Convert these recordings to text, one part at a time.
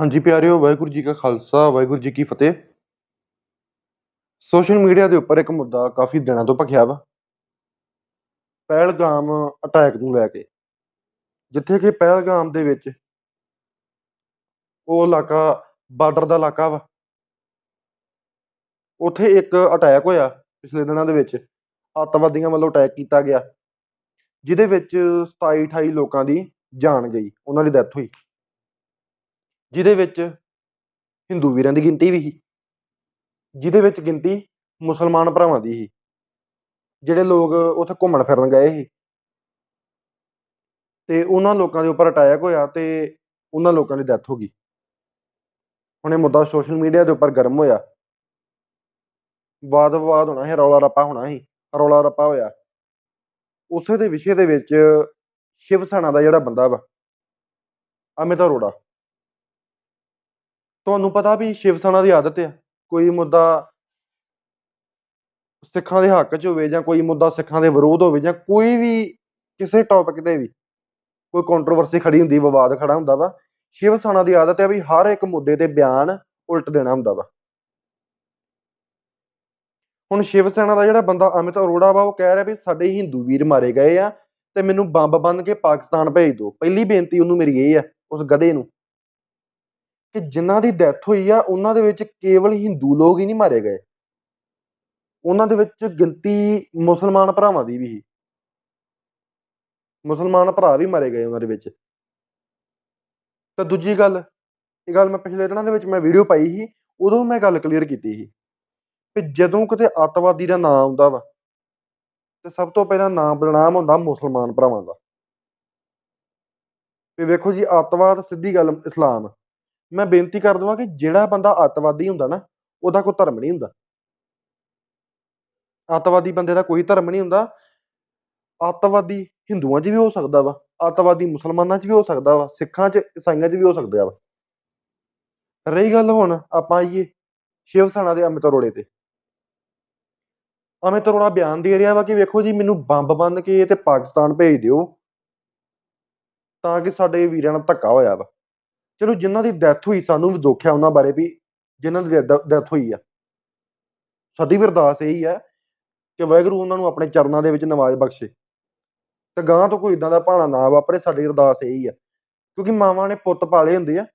ਹਾਂਜੀ ਪਿਆਰਿਓ, ਵਾਹਿਗੁਰੂ ਜੀ ਕਾ ਖਾਲਸਾ, ਵਾਹਿਗੁਰੂ ਜੀ ਕੀ ਫਤਿਹ। ਸੋਸ਼ਲ ਮੀਡੀਆ ਦੇ ਉੱਪਰ ਇੱਕ ਮੁੱਦਾ ਕਾਫੀ ਦਿਨਾਂ ਤੋਂ ਭਖਿਆ ਵਾ। ਪਹਿਲਗਾਮ ਅਟੈਕ ਨੂੰ ਲੈ ਕੇ। ਜਿੱਥੇ ਕਿ ਪਹਿਲਗਾਮ ਦੇ ਵਿੱਚ ਉਹ ਇਲਾਕਾ, ਬਾਰਡਰ ਦਾ ਇਲਾਕਾ ਵਾ। ਉੱਥੇ ਇੱਕ ਅਟੈਕ ਹੋਇਆ ਪਿਛਲੇ ਦਿਨਾਂ ਦੇ ਵਿੱਚ। ਅੱਤਵਾਦੀਆਂ ਵੱਲੋਂ ਅਟੈਕ ਕੀਤਾ ਗਿਆ। ਜਿਹਦੇ ਵਿੱਚ 27 28 ਲੋਕਾਂ ਦੀ ਜਾਨ ਗਈ, ਉਹਨਾਂ ਦੀ ਡੈਥ ਹੋਈ। ਜਿਹਦੇ ਵਿੱਚ ਹਿੰਦੂ ਵੀਰਾਂ ਦੀ ਗਿਣਤੀ ਵੀ ਸੀ, ਜਿਹਦੇ ਵਿੱਚ ਗਿਣਤੀ ਮੁਸਲਮਾਨ ਭਰਾਵਾਂ ਦੀ ਸੀ, ਜਿਹੜੇ ਲੋਕ ਉੱਥੇ ਘੁੰਮਣ ਫਿਰਨ ਗਏ ਸੀ। ਤੇ ਉਹਨਾਂ ਲੋਕਾਂ ਦੇ ਉੱਪਰ ਅਟੈਕ ਹੋਇਆ ਤੇ ਉਹਨਾਂ ਲੋਕਾਂ ਦੀ ਡੈਥ ਹੋ ਗਈ। ਹੁਣ ਇਹ ਮੁੱਦਾ ਸੋਸ਼ਲ ਮੀਡੀਆ ਦੇ ਉੱਪਰ ਗਰਮ ਹੋਇਆ। ਵਾਦ ਵਿਵਾਦ ਹੋਣਾ ਸੀ, ਰੌਲਾ ਰੱਪਾ ਹੋਣਾ ਸੀ, ਰੌਲਾ ਰੱਪਾ ਹੋਇਆ। ਉਸੇ ਦੇ ਵਿਸ਼ੇ ਦੇ ਵਿੱਚ ਸ਼ਿਵ ਸੈਨਾ ਦਾ ਜਿਹੜਾ ਬੰਦਾ ਵਾ, ਅਮਿਤ ਅਰੋੜਾ ਤੁਹਾਨੂੰ ਪਤਾ ਵੀ ਸ਼ਿਵ ਸੈਨਾ ਦੀ ਆਦਤ ਆ, ਕੋਈ ਮੁੱਦਾ ਸਿੱਖਾਂ ਦੇ ਹੱਕ 'ਚ ਹੋਵੇ ਜਾਂ ਕੋਈ ਮੁੱਦਾ ਸਿੱਖਾਂ ਦੇ ਵਿਰੋਧ ਹੋਵੇ ਜਾਂ ਕੋਈ ਵੀ ਕਿਸੇ ਟੌਪਿਕ ਤੇ ਵੀ ਕੋਈ ਕੰਟਰੋਵਰਸੀ ਖੜੀ ਹੁੰਦੀ, ਵਿਵਾਦ ਖੜਾ ਹੁੰਦਾ ਵਾ, ਸ਼ਿਵ ਸੈਨਾ ਦੀ ਆਦਤ ਹੈ ਵੀ ਹਰ ਇੱਕ ਮੁੱਦੇ ਤੇ ਬਿਆਨ ਉਲਟ ਦੇਣਾ ਹੁੰਦਾ ਵਾ। ਹੁਣ ਸ਼ਿਵ ਸੈਨਾ ਦਾ ਜਿਹੜਾ ਬੰਦਾ ਅਮਿਤ ਅਰੋੜਾ ਵਾ, ਉਹ ਕਹਿ ਰਿਹਾ ਵੀ ਸਾਡੇ ਹਿੰਦੂ ਵੀਰ ਮਾਰੇ ਗਏ ਆ ਤੇ ਮੈਨੂੰ ਬੰਬ ਬੰਨ ਕੇ ਪਾਕਿਸਤਾਨ ਭੇਜ ਦਿਓ। ਪਹਿਲੀ ਬੇਨਤੀ ਉਹਨੂੰ ਮੇਰੀ ਇਹ ਆ, ਉਸ ਗਧੇ ਨੂੰ ਕਿ ਜਿਨ੍ਹਾਂ ਦੀ ਡੈਥ ਹੋਈ ਆ, ਉਹਨਾਂ ਦੇ ਵਿੱਚ ਕੇਵਲ ਹਿੰਦੂ ਲੋਕ ਹੀ ਨਹੀਂ ਮਾਰੇ ਗਏ। ਉਹਨਾਂ ਦੇ ਵਿੱਚ ਗਿਣਤੀ ਮੁਸਲਮਾਨ ਭਰਾਵਾਂ ਦੀ ਵੀ ਸੀ। ਮੁਸਲਮਾਨ ਭਰਾ ਵੀ ਮਾਰੇ ਗਏ ਉਹਨਾਂ ਦੇ ਵਿੱਚ। ਤਾਂ ਦੂਜੀ ਗੱਲ, ਇਹ ਗੱਲ ਮੈਂ ਪਿਛਲੇ ਦਿਨਾਂ ਦੇ ਵਿੱਚ ਮੈਂ ਵੀਡੀਓ ਪਾਈ ਸੀ, ਉਦੋਂ ਮੈਂ ਗੱਲ ਕਲੀਅਰ ਕੀਤੀ ਸੀ ਕਿ ਜਦੋਂ ਕਿਤੇ ਅੱਤਵਾਦੀ ਦਾ ਨਾਮ ਆਉਂਦਾ ਵਾ, ਤੇ ਸਭ ਤੋਂ ਪਹਿਲਾਂ ਨਾਮ ਬਦਨਾਮ ਹੁੰਦਾ ਮੁਸਲਮਾਨ ਭਰਾਵਾਂ ਦਾ। ਵੀ ਵੇਖੋ ਜੀ, ਅੱਤਵਾਦ ਸਿੱਧੀ ਗੱਲ ਇਸਲਾਮ। ਮੈਂ ਬੇਨਤੀ ਕਰ ਦਵਾਂ ਕਿ ਜਿਹੜਾ ਬੰਦਾ ਅੱਤਵਾਦੀ ਹੁੰਦਾ ਨਾ, ਉਹਦਾ ਕੋਈ ਧਰਮ ਨਹੀਂ ਹੁੰਦਾ। ਅੱਤਵਾਦੀ ਬੰਦੇ ਦਾ ਕੋਈ ਧਰਮ ਨਹੀਂ ਹੁੰਦਾ। ਅੱਤਵਾਦੀ ਹਿੰਦੂਆਂ 'ਚ ਵੀ ਹੋ ਸਕਦਾ ਵਾ ਅੱਤਵਾਦੀ ਮੁਸਲਮਾਨਾਂ 'ਚ ਵੀ ਹੋ ਸਕਦਾ ਵਾ, ਸਿੱਖਾਂ 'ਚ ਈਸਾਈਆਂ 'ਚ ਵੀ ਹੋ ਸਕਦਾ ਵਾ। ਰਹੀ ਗੱਲ ਹੁਣ, ਆਪਾਂ ਆਈਏ ਸ਼ਿਵ ਸੈਨਾ ਦੇ ਅਮਿਤ ਅਰੋੜੇ ਤੇ। ਅਮਿਤ ਅਰੋੜਾ ਬਿਆਨ ਦੇ ਰਿਹਾ ਵਾ ਕਿ ਵੇਖੋ ਜੀ, ਮੈਨੂੰ ਬੰਬ ਬੰਨ ਕੇ ਤੇ ਪਾਕਿਸਤਾਨ ਭੇਜ ਦਿਓ, ਤਾਂ ਕਿ ਸਾਡੇ ਵੀਰਾਂ ਨਾਲ ਧੱਕਾ ਹੋਇਆ ਵਾ। ਚਲੋ ਜਿਨ੍ਹਾਂ ਦੀ ਡੈਥ ਹੋਈ ਸਾਨੂੰ ਵੀ ਦੁੱਖ ਹੈ ਉਹਨਾਂ ਬਾਰੇ ਵੀ, ਜਿਨ੍ਹਾਂ ਦੀ ਡੈਥ ਹੋਈ ਆ। ਸਾਡੀ ਵੀ ਅਰਦਾਸ ਇਹੀ ਹੈ ਕਿ ਵਾਹਿਗੁਰੂ ਉਹਨਾਂ ਨੂੰ ਆਪਣੇ ਚਰਨਾਂ ਦੇ ਵਿੱਚ ਨਵਾਜ਼ ਬਖਸ਼ੇ। ਤੇ ਗਾਂ ਤੋਂ ਕੋਈ ਇਦਾਂ ਦਾ ਭਾਣਾ ਨਾ ਵਾਪਰੇ, ਸਾਡੀ ਅਰਦਾਸ ਇਹੀ ਆ। ਕਿਉਂਕਿ ਮਾਵਾਂ ਨੇ ਪੁੱਤ ਪਾਲੇ ਹੁੰਦੇ ਆ।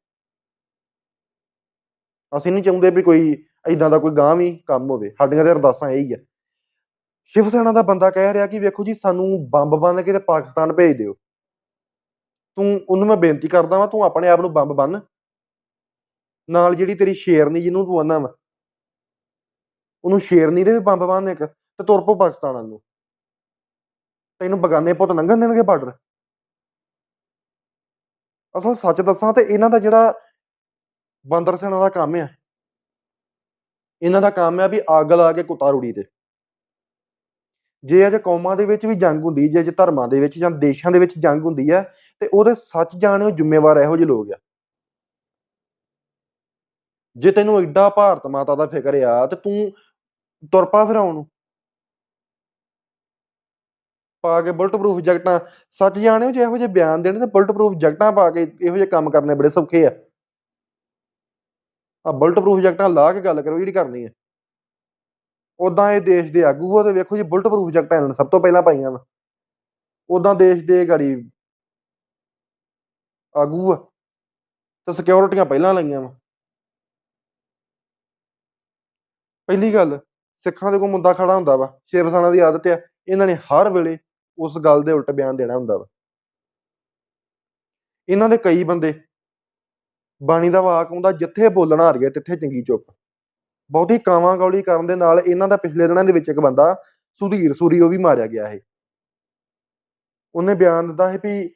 ਅਸੀਂ ਨਹੀਂ ਚਾਹੁੰਦੇ ਵੀ ਕੋਈ ਇਦਾਂ ਦਾ ਕੋਈ ਗਾਂ ਵੀ ਕੰਮ ਹੋਵੇ। ਸਾਡੀਆਂ ਤੇ ਅਰਦਾਸਾਂ ਇਹੀ ਆ। ਸ਼ਿਵ ਸੈਨਾ ਦਾ ਬੰਦਾ ਕਹਿ ਰਿਹਾ ਕਿ ਵੇਖੋ ਜੀ, ਸਾਨੂੰ ਬੰਬ ਬੰਨ ਕੇ ਤੇ ਪਾਕਿਸਤਾਨ ਭੇਜ ਦਿਓ। ਤੂੰ ਉਹਨੂੰ ਮੈਂ ਬੇਨਤੀ ਕਰਦਾ ਵਾਂ, ਤੂੰ ਆਪਣੇ ਆਪ ਨੂੰ ਬੰਬ ਬੰਨ। ਨਾਲ ਜਿਹੜੀ ਤੇਰੀ ਸ਼ੇਰਨੀ ਜਿਹਨੂੰ ਤੂੰ ਆਨਾ ਵਾ, ਉਹਨੂੰ ਸ਼ੇਰਨੀ ਦੇ ਵੀ ਬੰਬ ਬੰਨ ਇੱਕ ਤੇ ਤੁਰ ਪੋ ਪਾਕਿਸਤਾਨ ਵੱਲ ਨੂੰ। ਤੈਨੂੰ ਬਗਾਨੇ ਪੁੱਤ ਲੰਘਣ ਦੇਣਗੇ ਬਾਰਡਰ। ਅਸਲ ਸੱਚ ਦੱਸਾਂ ਤੇ ਇਹਨਾਂ ਦਾ ਜਿਹੜਾ ਬਾਂਦਰ ਸੈਨਾ ਦਾ ਕੰਮ ਆ, ਇਹਨਾਂ ਦਾ ਕੰਮ ਆ ਵੀ ਅੱਗ ਲਾ ਕੇ ਕੁੱਤਾ ਰੂੜੀ ਤੇ। ਜੇ ਅਜੇ ਕੌਮਾਂ ਦੇ ਵਿੱਚ ਵੀ ਜੰਗ ਹੁੰਦੀ, ਜੇ ਅਜੇ ਧਰਮਾਂ ਦੇ ਵਿੱਚ ਜਾਂ ਦੇਸ਼ਾਂ ਦੇ ਵਿੱਚ ਜੰਗ ਹੁੰਦੀ ਹੈ ਤੇ ਉਹਦੇ ਸੱਚ ਜਾਣਿਓ ਜ਼ਿੰਮੇਵਾਰ ਇਹੋ ਜਿਹੇ ਲੋਕ ਆ। ਜੇ ਤੈਨੂੰ ਐਡਾ ਭਾਰਤ ਮਾਤਾ ਦਾ ਫਿਕਰ ਆ, ਤੇ ਤੂੰ ਤੁਰ ਪਾ ਨੂੰ। ਪਾ ਕੇ ਬੁਲਟ ਪ੍ਰੂਫ ਜੈਕਟਾਂ, ਸੱਚ ਜਾਣਿਓ ਜੇ ਇਹੋ ਜਿਹੇ ਬਿਆਨ ਦੇਣੇ, ਤੇ ਬੁਲਟ ਪ੍ਰੂਫ ਜੈਕਟਾਂ ਪਾ ਕੇ ਇਹੋ ਜਿਹੇ ਕੰਮ ਕਰਨੇ ਬੜੇ ਸੌਖੇ ਆ। ਆ ਬੁਲਟ ਪ੍ਰੂਫ ਜੈਕਟਾਂ ਲਾ ਕੇ ਗੱਲ ਕਰੋ, ਜਿਹੜੀ ਕਰਨੀ ਹੈ ਉਦਾਂ ਇਹ ਦੇਸ਼ ਦੇ ਆਗੂ ਆ, ਤੇ ਵੇਖੋ ਜੀ ਬੁਲਟ ਪ੍ਰੂਫ ਜੈਕਟਾਂ ਇਹਨਾਂ ਨੇ ਸਭ ਤੋਂ ਪਹਿਲਾਂ ਪਾਈਆਂ ਵਾ। ਉਦਾਂ ਦੇਸ਼ ਦੇ ਗਾੜੀ ਆਗੂ ਆ। ਤੇ ਸਿਕਿਉਰਿਟੀਆਂ ਪਹਿਲਾਂ ਲਾਈਆਂ ਵਾ। ਪਹਿਲੀ ਗੱਲ, ਸਿੱਖਾਂ ਦੇ ਕੋਲ ਮੁੱਦਾ ਖੜਾ ਹੁੰਦਾ ਵਾ ਸ਼ਿਵ ਸੈਨਾ ਦੀ ਆਦਤ ਆ। ਇਹਨਾਂ ਨੇ ਹਰ ਵੇਲੇ ਉਸ ਗੱਲ ਦੇ ਉਲਟ ਬਿਆਨ ਦੇਣਾ ਹੁੰਦਾ ਵਾ। ਇਹਨਾਂ ਦੇ ਕਈ ਬੰਦੇ, ਬਾਣੀ ਦਾ ਵਾਕ ਹੁੰਦਾ ਜਿੱਥੇ ਬੋਲਣਾ ਆ ਗਿਆ ਤਿੱਥੇ ਚੰਗੀ ਚੁੱਪ। ਬਹੁਤੀ ਕਾਵਾਂ ਗੌਲੀ ਕਰਨ ਦੇ ਨਾਲ ਇਹਨਾਂ ਦਾ ਪਿਛਲੇ ਦਿਨਾਂ ਦੇ ਵਿੱਚ ਇੱਕ ਬੰਦਾ ਸੁਧੀਰ ਸੂਰੀ ਉਹ ਵੀ ਮਾਰਿਆ ਗਿਆ ਹੈ ਉਹਨੇ ਬਿਆਨ ਦਿੱਤਾ ਹੈ ਵੀ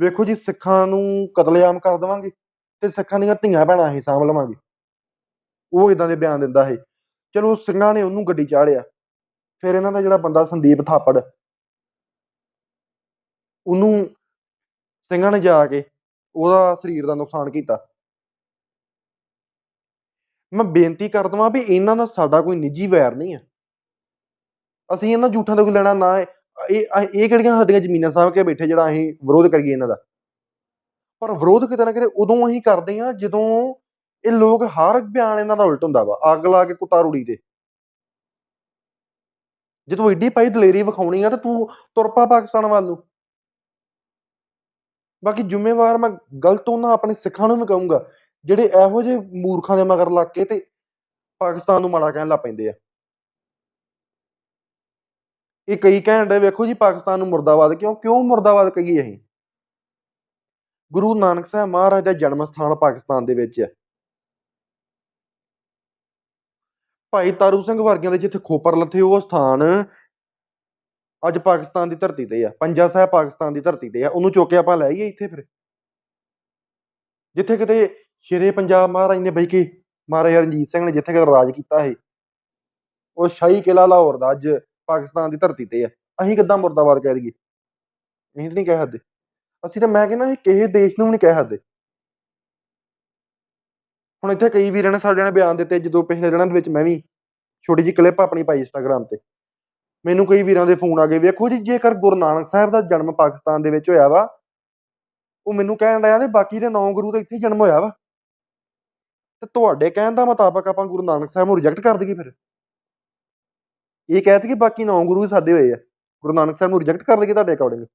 ਵੇਖੋ ਜੀ, ਸਿੱਖਾਂ ਨੂੰ ਕਤਲੇਆਮ ਕਰ ਦੇਵਾਂਗੇ ਤੇ ਸਿੱਖਾਂ ਦੀਆਂ ਧੀਆਂ ਭੈਣਾਂ ਹੀ ਸਾਂਭ ਲਵਾਂਗੇ। ਉਹ ਇਦਾਂ ਦੇ ਬਿਆਨ ਦਿੰਦਾ ਹੈ ਚਲੋ ਸਿੰਘਾਂ ਨੇ ਉਹਨੂੰ ਗੱਡੀ ਚਾੜਿਆ ਫਿਰ ਇਹਨਾਂ ਦਾ ਜਿਹੜਾ ਬੰਦਾ ਸੰਦੀਪ ਥਾਪੜ, ਉਹਨੂੰ ਸਿੰਘਾਂ ਨੇ ਜਾ ਕੇ ਉਹਦਾ ਸਰੀਰ ਦਾ ਨੁਕਸਾਨ ਕੀਤਾ। ਮੈਂ ਬੇਨਤੀ ਕਰ ਦਵਾਂ ਵੀ ਇਹਨਾਂ ਨਾਲ ਸਾਡਾ ਕੋਈ ਨਿੱਜੀ ਵੈਰ ਨਹੀਂ ਹੈ ਅਸੀਂ ਇਹਨਾਂ ਝੂਠਾਂ ਦਾ ਕੋਈ ਲੈਣਾ ਨਾ ਹੈ। ਇਹ ਇਹ ਕਿਹੜੀਆਂ ਸਾਡੀਆਂ ਜ਼ਮੀਨਾਂ ਸਾਂਭ ਕੇ ਬੈਠੇ ਜਿਹੜਾ ਅਸੀਂ ਵਿਰੋਧ ਕਰੀਏ ਇਹਨਾਂ ਦਾ? ਪਰ ਵਿਰੋਧ ਕਿਤੇ ਨਾ ਕਿਤੇ ਉਦੋਂ ਅਸੀਂ ਕਰਦੇ ਆ ਜਦੋਂ ਇਹ ਲੋਕ ਹਰ ਬਿਆਨ ਇਹਨਾਂ ਦਾ ਉਲਟ ਹੁੰਦਾ ਵਾ, ਅੱਗ ਲਾ ਕੇ ਕੁੱਤਾ ਰੂੜੀ ਤੇ। ਜੇ ਤੂੰ ਏਡੀ ਪਾਈ ਦਲੇਰੀ ਵਿਖਾਉਣੀ ਆ ਤਾਂ ਤੂੰ ਤੁਰ ਪਾਕਿਸਤਾਨ ਵੱਲ ਨੂੰ। ਬਾਕੀ ਜ਼ਿੰਮੇਵਾਰ ਮੈਂ ਗਲਤ ਉਹਨਾਂ ਆਪਣੇ ਸਿੱਖਾਂ ਨੂੰ ਵੀ ਕਹੂੰਗਾ, ਜਿਹੜੇ ਇਹੋ ਜਿਹੇ ਮੂਰਖਾਂ ਦੇ ਮਗਰ ਲੱਗ ਕੇ ਤੇ ਪਾਕਿਸਤਾਨ ਨੂੰ ਮਾੜਾ ਕਹਿਣ ਲੱਗ ਪੈਂਦੇ ਆ। ਇਹ ਕਈ ਕਹਿਣ ਵੇਖੋ ਜੀ ਪਾਕਿਸਤਾਨ ਨੂੰ ਮੁਰਦਾਬਾਦ, ਕਿਉਂ ਕਿਉਂ ਮੁਰਦਾਬਾਦ ਕਹੀ ਅਸੀਂ? ਗੁਰੂ ਨਾਨਕ ਸਾਹਿਬ ਮਹਾਰਾਜ ਦਾ ਜਨਮ ਸਥਾਨ ਪਾਕਿਸਤਾਨ ਦੇ ਵਿੱਚ ਹੈ। ਭਾਈ ਤਾਰੂ ਸਿੰਘ ਵਰਗਿਆਂ ਦੇ ਜਿੱਥੇ ਖੋਪਰ ਲੱਥੇ, ਉਹ ਸਥਾਨ ਅੱਜ ਪਾਕਿਸਤਾਨ ਦੀ ਧਰਤੀ ਤੇ ਆ, ਪੰਜਾ ਸਾਹਿਬ ਪਾਕਿਸਤਾਨ ਦੀ ਧਰਤੀ ਤੇ ਆ, ਉਹਨੂੰ ਚੁੱਕ ਕੇ ਆਪਾਂ ਲੈ ਆਈਏ ਇੱਥੇ ਫਿਰ। ਜਿੱਥੇ ਕਿਤੇ ਸ਼ੇਰੇ ਪੰਜਾਬ ਮਹਾਰਾਜ ਨੇ ਬਈ ਕੇ ਮਹਾਰਾਜਾ ਰਣਜੀਤ ਸਿੰਘ ਨੇ ਜਿੱਥੇ ਕਿਤੇ ਰਾਜ ਕੀਤਾ ਸੀ, ਉਹ ਸ਼ਾਹੀ ਕਿਲਾ ਲਾਹੌਰ ਦਾ ਅੱਜ ਪਾਕਿਸਤਾਨ ਦੀ ਧਰਤੀ ਤੇ ਆ। ਅਸੀਂ ਕਿੱਦਾਂ ਮੁਰਦਾਬਾਦ ਕਹਿ ਦਈਏ? ਅਸੀਂ ਤਾਂ ਨਹੀਂ ਕਹਿ ਸਕਦੇ। ਅਸੀਂ ਤਾਂ ਮੈਂ ਕਹਿੰਦਾ ਅਸੀਂ ਕਿਸੇ ਦੇਸ਼ ਨੂੰ ਵੀ ਨਹੀਂ ਕਹਿ ਸਕਦੇ। ਹੁਣ ਇੱਥੇ ਕਈ ਵੀਰਾਂ ਨੇ ਸਾਡੇ ਨੇ ਬਿਆਨ ਦਿੱਤੇ, ਜਦੋਂ ਪਿਛਲੇ ਦਿਨਾਂ ਦੇ ਵਿੱਚ ਮੈਂ ਵੀ ਛੋਟੀ ਜਿਹੀ ਕਲਿੱਪ ਆਪਣੀ ਪਾਈ ਇੰਸਟਾਗ੍ਰam ਤੇ। ਮੈਨੂੰ ਕਈ ਵੀਰਾਂ ਦੇ ਫੋਨ ਆ ਗਏ, ਵੇਖੋ ਜੀ, ਜੇਕਰ ਗੁਰੂ ਨਾਨਕ ਸਾਹਿਬ ਦਾ ਜਨਮ ਪਾਕਿਸਤਾਨ ਦੇ ਵਿੱਚ ਹੋਇਆ ਵਾ, ਉਹ ਮੈਨੂੰ ਕਹਿਣ ਡਿਆ ਤੇ ਬਾਕੀ ਦੇ ਨੌ ਗੁਰੂ ਦਾ ਇੱਥੇ ਹੀ ਜਨਮ ਹੋਇਆ ਵਾ। ਤੇ ਤੁਹਾਡੇ ਕਹਿਣ ਦਾ ਮੁਤਾਬਕ ਆਪਾਂ ਗੁਰੂ ਨਾਨਕ ਸਾਹਿਬ ਨੂੰ ਰਿਜੈਕਟ ਕਰ ਦਈਏ ਫਿਰ? ਇਹ ਕਹਿ ਕਿ ਬਾਕੀ ਨੌ ਗੁਰੂ ਹੀ ਸਾਡੇ ਹੋਏ ਆ। ਗੁਰੂ ਨਾਨਕ ਸਾਹਿਬ ਨੂੰ ਰਿਜੈਕਟ ਕਰ ਦਈਏ ਤੁਹਾਡੇ ਅਕੋਰਡਿੰਗ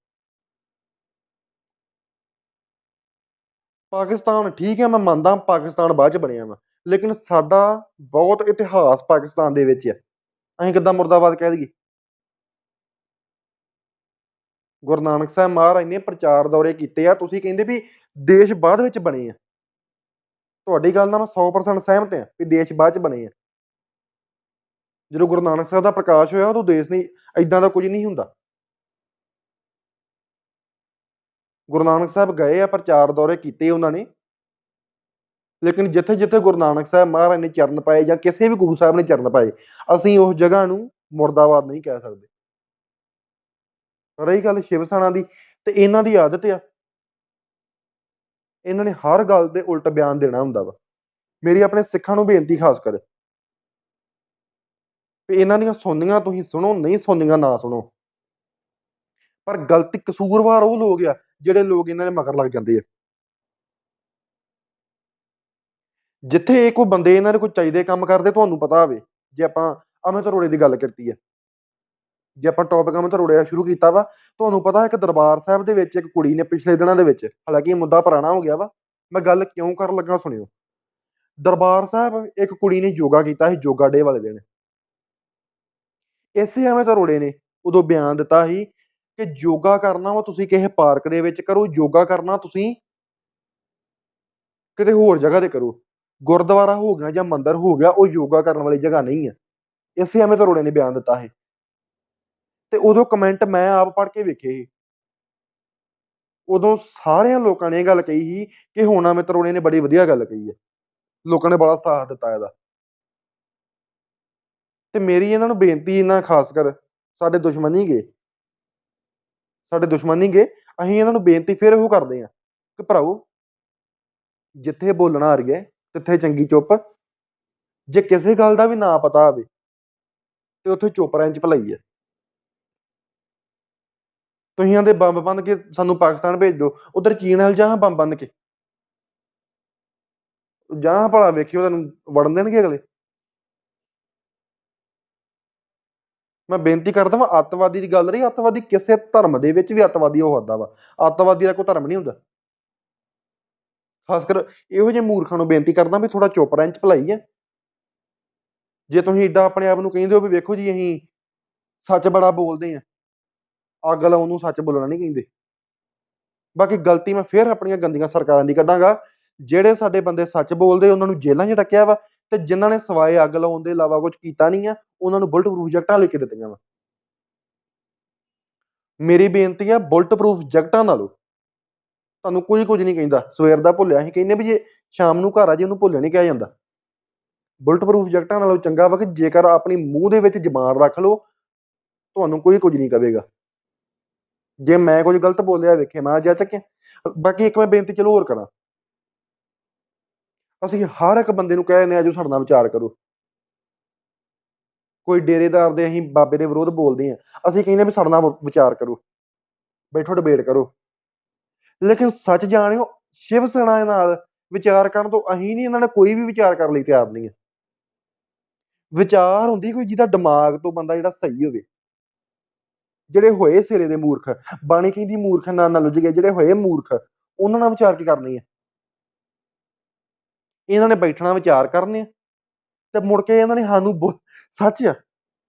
ਪਾਕਿਸਤਾਨ ਠੀਕ ਹੈ ਮੈਂ ਮੰਨਦਾ, ਪਾਕਿਸਤਾਨ ਬਾਅਦ ਚ ਬਣਿਆ ਵਾ। ਲੇਕਿਨ ਸਾਡਾ ਬਹੁਤ ਇਤਿਹਾਸ ਪਾਕਿਸਤਾਨ ਦੇ ਵਿੱਚ ਆ। ਅਸੀਂ ਕਿੱਦਾਂ ਮੁਰਦਾਬਾਦ ਕਹਿ ਦਈਏ? ਗੁਰੂ ਨਾਨਕ ਸਾਹਿਬ ਮਹਾਰਾਜ ਨੇ ਪ੍ਰਚਾਰ ਦੌਰੇ ਕੀਤੇ ਆ, ਤੁਸੀਂ ਕਹਿੰਦੇ ਵੀ ਦੇਸ਼ ਬਾਅਦ ਵਿੱਚ ਬਣੇ ਆ। ਤੁਹਾਡੀ ਗੱਲ ਨਾਲ ਮੈਂ 100% ਸਹਿਮਤ ਹਾਂ ਵੀ ਦੇਸ਼ ਬਾਅਦ ਚ ਬਣੇ ਆ। ਜਦੋਂ ਗੁਰੂ ਨਾਨਕ ਸਾਹਿਬ ਦਾ ਪ੍ਰਕਾਸ਼ ਹੋਇਆ, ਉਦੋਂ ਦੇਸ਼ ਨਹੀਂ ਐਦਾਂ ਦਾ ਕੁਝ ਨਹੀਂ ਹੁੰਦਾ। ਗੁਰੂ ਨਾਨਕ ਸਾਹਿਬ ਗਏ ਆ, ਪ੍ਰਚਾਰ ਦੌਰੇ ਕੀਤੇ ਉਹਨਾਂ ਨੇ। ਲੇਕਿਨ ਜਿੱਥੇ ਜਿੱਥੇ ਗੁਰੂ ਨਾਨਕ ਸਾਹਿਬ ਮਹਾਰਾਜ ਨੇ ਚਰਨ ਪਾਏ ਜਾਂ ਕਿਸੇ ਵੀ ਗੁਰੂ ਸਾਹਿਬ ਨੇ ਚਰਨ ਪਾਏ, ਅਸੀਂ ਉਸ ਜਗ੍ਹਾ ਨੂੰ ਮੁਰਦਾਬਾਦ ਨਹੀਂ ਕਹਿ ਸਕਦੇ। ਰਹੀ ਗੱਲ ਸ਼ਿਵ ਸੈਨਾ ਦੀ, ਤੇ ਇਹਨਾਂ ਦੀ ਆਦਤ ਆ। ਇਹਨਾਂ ਨੇ ਹਰ ਗੱਲ ਦੇ ਉਲਟ ਬਿਆਨ ਦੇਣਾ ਹੁੰਦਾ ਵਾ। ਮੇਰੀ ਆਪਣੇ ਸਿੱਖਾਂ ਨੂੰ ਬੇਨਤੀ ਖਾਸ ਕਰ। ਵੀ ਇਹਨਾਂ ਦੀਆਂ ਸੁਣਨੀਆਂ ਤੁਸੀਂ ਸੁਣੋ, ਨਹੀਂ ਸੁਣਨੀਆਂ ਨਾ ਸੁਣੋ। ਪਰ ਗਲਤੀ ਕਸੂਰਵਾਰ ਉਹ ਲੋਕ ਆ, ਜਿਹੜੇ ਲੋਕ ਇਹਨਾਂ ਦੇ ਮਗਰ ਲੱਗ ਜਾਂਦੇ ਆ। ਜਿੱਥੇ ਇਹ ਕੋਈ ਬੰਦੇ ਇਹਨਾਂ ਦੇ ਕੋਈ ਚਾਹੀਦੇ ਕੰਮ ਕਰਦੇ, ਤੁਹਾਨੂੰ ਪਤਾ ਹੋਵੇ, ਜੇ ਆਪਾਂ ਅਮਿਤ ਅਰੋੜੇ ਦੀ ਗੱਲ ਕੀਤੀ ਹੈ ਜੇ ਆਪਾਂ ਟੌਪਿਕ ਅਮਿਤ ਅਰੋੜੇ ਦਾ ਸ਼ੁਰੂ ਕੀਤਾ ਵਾ, ਤੁਹਾਨੂੰ ਪਤਾ ਹੈ ਕਿ ਦਰਬਾਰ ਸਾਹਿਬ ਦੇ ਵਿੱਚ ਇੱਕ ਕੁੜੀ ਨੇ ਪਿਛਲੇ ਦਿਨਾਂ ਦੇ ਵਿੱਚ, ਹਾਲਾਂਕਿ ਇਹ ਮੁੱਦਾ ਪੁਰਾਣਾ ਹੋ ਗਿਆ ਵਾ, ਮੈਂ ਗੱਲ ਕਿਉਂ ਕਰਨ ਲੱਗਾ ਸੁਣਿਓ? ਦਰਬਾਰ ਸਾਹਿਬ ਇੱਕ ਕੁੜੀ ਨੇ ਯੋਗਾ ਕੀਤਾ ਸੀ, ਯੋਗਾ ਡੇ ਵਾਲੇ ਦਿਨ। ਇਸੇ ਅਮਿਤ ਅਰੋੜੇ ਨੇ। ਉਦੋਂ ਬਿਆਨ ਦਿੱਤਾ ਸੀ ਕਿ ਯੋਗਾ ਕਰਨਾ ਵਾ, ਤੁਸੀਂ ਕਿਸੇ ਪਾਰਕ ਦੇ ਵਿੱਚ ਕਰੋ, ਯੋਗਾ ਕਰਨਾ ਤੁਸੀਂ ਕਿਤੇ ਹੋਰ ਜਗ੍ਹਾ ਤੇ ਕਰੋ। ਗੁਰਦੁਆਰਾ ਹੋ ਗਿਆ ਜਾਂ ਮੰਦਿਰ ਹੋ ਗਿਆ, ਉਹ ਯੋਗਾ ਕਰਨ ਵਾਲੀ ਜਗ੍ਹਾ ਨਹੀਂ ਹੈ ਇਸੇ ਅਮਿਤ ਅਰੋੜੇ ਨੇ ਬਿਆਨ ਦਿੱਤਾ ਹੈ ਤੇ ਉਦੋਂ ਕਮੈਂਟ ਮੈਂ ਆਪ ਪੜ੍ਹ ਕੇ ਵੇਖੇ ਸੀ। ਉਦੋਂ ਸਾਰਿਆਂ ਲੋਕਾਂ ਨੇ ਇਹ ਗੱਲ ਕਹੀ ਸੀ ਕਿ ਹੁਣ ਅਮਿਤ ਅਰੋੜੇ ਨੇ, ਬੜੀ ਵਧੀਆ ਗੱਲ ਕਹੀ ਹੈ ਲੋਕਾਂ ਨੇ ਬੜਾ ਸਾਥ ਦਿੱਤਾ ਇਹਦਾ। ਤੇ ਮੇਰੀ ਇਹਨਾਂ ਨੂੰ ਬੇਨਤੀ ਇਹਨਾਂ ਖਾਸ ਕਰ, ਸਾਡੇ ਦੁਸ਼ਮਣ ਨਹੀਂ ਗਏ। ਸਾਡੇ ਦੁਸ਼ਮਣ ਨਹੀਂ ਗਏ, ਅਸੀਂ ਇਹਨਾਂ ਨੂੰ ਬੇਨਤੀ ਫਿਰ ਉਹ ਕਰਦੇ ਆ ਕਿ ਭਰਾਓ ਜਿੱਥੇ ਬੋਲਣਾ ਆ ਰਿਹਾ ਤਿੱਥੇ ਚੰਗੀ ਚੁੱਪ। ਜੇ ਕਿਸੇ ਗੱਲ ਦਾ ਵੀ ਨਾ ਪਤਾ ਹੋਵੇ, ਤੇ ਉੱਥੇ ਚੁੱਪ ਰਹਿਣ ਚ ਭਲਾਈ ਹੈ। ਤੁਸੀਂ ਆਂਦੇ ਬੰਬ ਬੰਦ ਕੇ ਸਾਨੂੰ ਪਾਕਿਸਤਾਨ ਭੇਜ ਦਿਓ, ਉਧਰ ਚੀਨ ਹਲ ਜਾਂ ਬੰਬ ਬੰਦ ਕੇ। ਜਾਂ ਭਲਾ ਵੇਖਿਓ, ਤੁਹਾਨੂੰ ਵੜਨ ਦੇਣਗੇ ਅਗਲੇ। ਮੈਂ ਬੇਨਤੀ ਕਰਦਾ ਵਾਂ, ਅੱਤਵਾਦੀ ਦੀ ਗੱਲ ਰਹੀ ਅੱਤਵਾਦੀ ਕਿਸੇ ਧਰਮ ਦੇ ਵਿੱਚ ਵੀ ਅੱਤਵਾਦੀ ਉਹ ਹੁੰਦਾ ਵਾ। ਅੱਤਵਾਦੀ ਦਾ ਕੋਈ ਧਰਮ ਨਹੀਂ ਹੁੰਦਾ। ਖਾਸ ਕਰ ਇਹੋ ਜਿਹੇ ਮੂਰਖਾਂ ਨੂੰ ਬੇਨਤੀ ਕਰਦਾ ਵੀ ਥੋੜਾ ਚੁੱਪ ਰਹਿਣ ਚ ਭਲਾਈ ਹੈ ਜੇ ਤੁਸੀਂ ਏਡਾ ਆਪਣੇ ਆਪ ਨੂੰ ਕਹਿੰਦੇ ਹੋ ਵੀ ਵੇਖੋ ਜੀ, ਅਸੀਂ ਸੱਚ ਬੜਾ ਬੋਲਦੇ ਆ। ਅੱਗ ਲਾਉਣ ਨੂੰ ਸੱਚ ਬੋਲਣਾ ਨਹੀਂ ਕਹਿੰਦੇ। ਬਾਕੀ ਗਲਤੀ ਮੈਂ ਫੇਰ ਆਪਣੀਆਂ ਗੰਦੀਆਂ ਸਰਕਾਰਾਂ ਦੀ ਕੱਢਾਂਗਾ। ਜਿਹੜੇ ਸਾਡੇ ਬੰਦੇ ਸੱਚ ਬੋਲਦੇ, ਉਹਨਾਂ ਨੂੰ ਜੇਲ੍ਹਾਂ 'ਚ ਟੱਕਿਆ ਵਾ ਤੇ ਜਿਨ੍ਹਾਂ ਨੇ ਸਵਾਏ ਅੱਗ ਲਾਉਣ ਦੇ ਇਲਾਵਾ ਕੁਝ ਕੀਤਾ ਨਹੀਂ ਆ, ਉਹਨਾਂ ਨੂੰ ਬੁਲਟ ਪ੍ਰੂਫ ਜੈਕਟਾਂ ਲੈ ਕੇ ਦਿੱਤੀਆਂ ਵਾ। ਮੇਰੀ ਬੇਨਤੀ ਆ ਬੁਲਟ ਪ੍ਰੂਫ ਜੈਕਟਾਂ ਨਾਲੋਂ ਤੁਹਾਨੂੰ ਕੋਈ ਕੁਝ ਨਹੀਂ ਕਹਿੰਦਾ। ਸਵੇਰ ਦਾ ਭੁੱਲਿਆ ਅਸੀਂ ਕਹਿੰਦੇ ਵੀ ਜੇ ਸ਼ਾਮ ਨੂੰ ਘਰ ਆ ਜੇ, ਉਹਨੂੰ ਭੁੱਲਿਆ ਨਹੀਂ ਕਿਹਾ ਜਾਂਦਾ। ਬੁਲਟ ਪ੍ਰੂਫ ਜੈਕਟਾਂ ਨਾਲੋਂ ਚੰਗਾ ਵਾ ਕਿ ਜੇਕਰ ਆਪਣੀ ਮੂੰਹ ਦੇ ਵਿੱਚ ਜ਼ਬਾਨ ਰੱਖ ਲਓ, ਤੁਹਾਨੂੰ ਕੋਈ ਕੁਝ ਨਹੀਂ ਕਵੇਗਾ। ਜੇ ਮੈਂ ਕੁਝ ਗਲਤ ਬੋਲਿਆ ਵੇਖੇ ਮੈਂ ਜਾ ਚੱਕਿਆ। ਬਾਕੀ ਇੱਕ ਮੈਂ ਬੇਨਤੀ, ਚਲੋ ਹੋਰ ਕਰਾਂ। ਅਸੀਂ ਹਰ ਇੱਕ ਬੰਦੇ ਨੂੰ ਕਹਿ ਦਿੰਦੇ ਆ ਜੋ ਸਾਡੇ ਨਾਲ ਵਿਚਾਰ ਕਰੋ। ਕੋਈ ਡੇਰੇਦਾਰ ਦੇ ਅਸੀਂ ਬਾਬੇ ਦੇ ਵਿਰੋਧ ਬੋਲਦੇ ਆ ਅਸੀਂ ਕਹਿੰਦੇ ਵੀ ਸਾਡੇ ਨਾਲ ਵਿਚਾਰ ਕਰੋ। ਬੈਠੋ, ਡਿਬੇਟ ਕਰੋ। ਲੇਕਿਨ ਸੱਚ ਜਾਣਿਓ, ਸ਼ਿਵ ਸੈਨਾ ਦੇ ਨਾਲ ਵਿਚਾਰ ਕਰਨ ਤੋਂ ਅਸੀਂ ਨਹੀਂ, ਇਹਨਾਂ ਨਾਲ ਕੋਈ ਵੀ ਵਿਚਾਰ ਕਰਨ ਲਈ ਤਿਆਰ ਨਹੀਂ ਹੈ ਵਿਚਾਰ ਹੁੰਦੀ ਕੋਈ ਜਿਹਦਾ ਦਿਮਾਗ ਤੋਂ ਬੰਦਾ ਜਿਹੜਾ ਸਹੀ ਹੋਵੇ। ਜਿਹੜੇ ਹੋਏ ਸਿਰੇ ਦੇ ਮੂਰਖ, ਬਾਣੀ ਕਹਿੰਦੀ ਮੂਰਖ ਨਾਲ ਨਾ ਲੁੱਝ ਗਏ, ਜਿਹੜੇ ਹੋਏ ਮੂਰਖ, ਉਹਨਾਂ ਨਾਲ ਵਿਚਾਰ ਕੀ ਕਰਨੀ ਹੈ ਇਹਨਾਂ ਨੇ ਬੈਠਣਾ ਵਿਚਾਰ ਕਰਨੇ ਆ। ਤੇ ਮੁੜ ਕੇ ਇਹਨਾਂ ਨੇ ਸਾਨੂੰ ਬੋ- ਸੱਚ ਆ,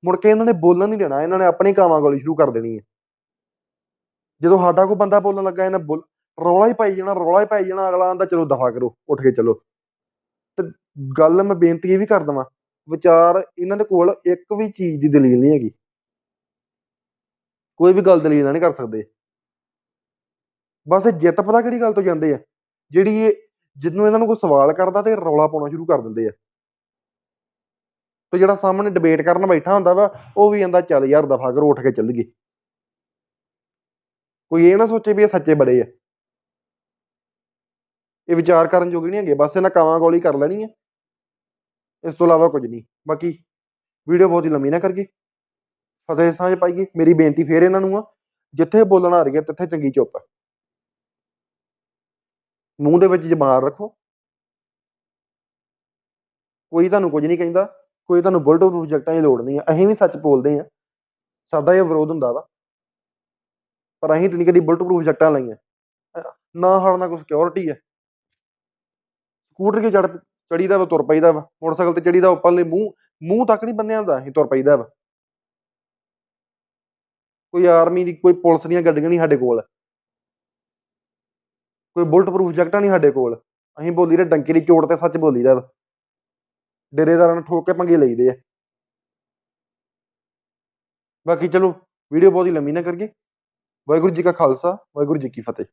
ਮੁੜ ਕੇ ਇਹਨਾਂ ਨੇ ਬੋਲਣ ਨਹੀਂ ਦੇਣਾ, ਇਹਨਾਂ ਨੇ ਆਪਣੀ ਕਾਵਾਂ ਗੋਲੀ ਸ਼ੁਰੂ ਕਰ ਦੇਣੀ ਹੈ ਜਦੋਂ ਸਾਡਾ ਕੋਈ ਬੰਦਾ ਬੋਲਣ ਲੱਗਾ, ਇਹਨਾਂ ਬੋਲ, ਰੌਲਾ ਹੀ ਪਾਈ ਜਾਣਾ, ਰੌਲਾ ਹੀ ਪਾਈ ਜਾਣਾ, ਅਗਲਾ ਆਂਦਾ, ਚਲੋ ਦਫਾ ਕਰੋ, ਉੱਠ ਕੇ ਚਲੋ। ਤੇ ਗੱਲ ਮੈਂ ਬੇਨਤੀ ਇਹ ਵੀ ਕਰ ਦਵਾਂ, ਵਿਚਾਰ ਇਹਨਾਂ ਦੇ ਕੋਲ ਇੱਕ ਵੀ ਚੀਜ਼ ਦੀ ਦਲੀਲ ਨਹੀਂ ਹੈਗੀ। ਕੋਈ ਵੀ ਗੱਲ ਦਲੀਲ ਨਹੀਂ ਕਰ ਸਕਦੇ। ਬਸ ਇਹ ਜਿੱਤ ਪਤਾ ਕਿਹੜੀ ਗੱਲ ਤੋਂ ਜਾਂਦੇ ਆ, ਜਿਹੜੀ ਇਹ ਜਦੋਂ ਇਹਨਾਂ ਨੂੰ ਕੋਈ ਸਵਾਲ ਕਰਦਾ ਤੇ ਰੌਲਾ ਪਾਉਣਾ ਸ਼ੁਰੂ ਕਰ ਦਿੰਦੇ ਆ। ਤੇ ਜਿਹੜਾ ਸਾਹਮਣੇ ਡਿਬੇਟ ਕਰਨ ਬੈਠਾ ਹੁੰਦਾ ਵਾ, ਉਹ ਵੀ ਕਹਿੰਦਾ, ਚੱਲ ਯਾਰ ਦਫਾ ਕਰੋ, ਉੱਠ ਕੇ ਚੱਲ ਗਏ। ਕੋਈ ਇਹ ਨਾ ਸੋਚੇ ਵੀ ਇਹ ਸੱਚੇ ਬੜੇ ਆ। ਇਹ ਵਿਚਾਰ ਕਰਨ ਜੋਗੇ ਨਹੀਂ ਹੈਗੇ, ਬਸ ਇਹਨਾਂ ਕਾਵਾਂ ਗੋਲੀ ਕਰ ਲੈਣੀ ਹੈ ਇਸ ਤੋਂ ਇਲਾਵਾ ਕੁਝ ਨਹੀਂ। ਬਾਕੀ ਵੀਡੀਓ ਬਹੁਤ ਹੀ ਲੰਮੀ ਨਾ ਕਰਕੇ। ਫਤਿਹ ਸਾਂਝ ਪਾਈਏ ਮੇਰੀ ਬੇਨਤੀ ਫੇਰ ਇਹਨਾਂ ਨੂੰ ਆ, ਜਿੱਥੇ ਬੋਲਣ ਆ ਰਹੀ ਹੈ ਤਿੱਥੇ ਚੰਗੀ ਚੁੱਪ ਮੂੰਹ ਦੇ ਵਿੱਚ ਜ਼ਬਾਨ ਰੱਖੋ। ਕੋਈ ਤੁਹਾਨੂੰ ਕੁਝ ਨਹੀਂ ਕਹਿੰਦਾ, ਕੋਈ ਤੁਹਾਨੂੰ ਬੁਲਟ ਪ੍ਰੂਫ ਜੈਕਟਾਂ ਦੀ ਲੋੜ ਨਹੀਂ ਹੈ ਅਸੀਂ ਵੀ ਸੱਚ ਬੋਲਦੇ ਆ ਸਾਡਾ ਇਹ ਵਿਰੋਧ ਹੁੰਦਾ ਵਾ। ਪਰ ਅਸੀਂ ਤਾਂ ਨਹੀਂ ਕਦੀ ਬੁਲਟ ਪ੍ਰੋਜੈਕਟਾਂ ਲਈਆਂ। ਅਹ ਨਾ ਸਾਡੇ ਨਾਲ ਕੋਈ ਸਿਕਿਉਰਿਟੀ ਹੈ ਸਕੂਟਰ ਕੇ ਚੜ ਚੜੀਦਾ ਵਾ, ਤੁਰ ਪਈਦਾ ਵਾ। ਮੋਟਰਸਾਈਕਲ ਤੇ ਚੜੀਦਾ ਉੱਪਰ ਲਈ ਮੂੰਹ ਮੂੰਹ ਤੱਕ ਨਹੀਂ ਬੰਨਿਆ ਹੁੰਦਾ, ਅਸੀਂ ਤੁਰ ਪਈਦਾ ਵਾ। ਕੋਈ ਆਰਮੀ ਦੀ, ਕੋਈ ਪੁਲਿਸ ਦੀਆਂ ਗੱਡੀਆਂ ਨਹੀਂ ਸਾਡੇ ਕੋਲ। ਕੋਈ ਬੁਲਟ ਪ੍ਰੂਫ ਜੈਕਟਾਂ ਨਹੀਂ ਸਾਡੇ ਕੋਲ। ਅਸੀਂ ਬੋਲੀ ਦੇ ਡੰਕੇ ਦੀ ਚੋਟ ਤੇ ਸੱਚ ਬੋਲੀ ਦਾ ਡੇਰੇਦਾਰਾਂ ਨੂੰ ਠੋਕ ਕੇ ਪੰਗੇ ਲਈਦੇ ਆ। ਬਾਕੀ ਚਲੋ ਵੀਡੀਓ ਬਹੁਤ ਹੀ ਲੰਮੀ ਨਾ ਕਰੀਏ। ਵਾਹਿਗੁਰੂ ਜੀ ਕਾ ਖਾਲਸਾ, ਵਾਹਿਗੁਰੂ ਜੀ ਕੀ ਫਤਿਹ।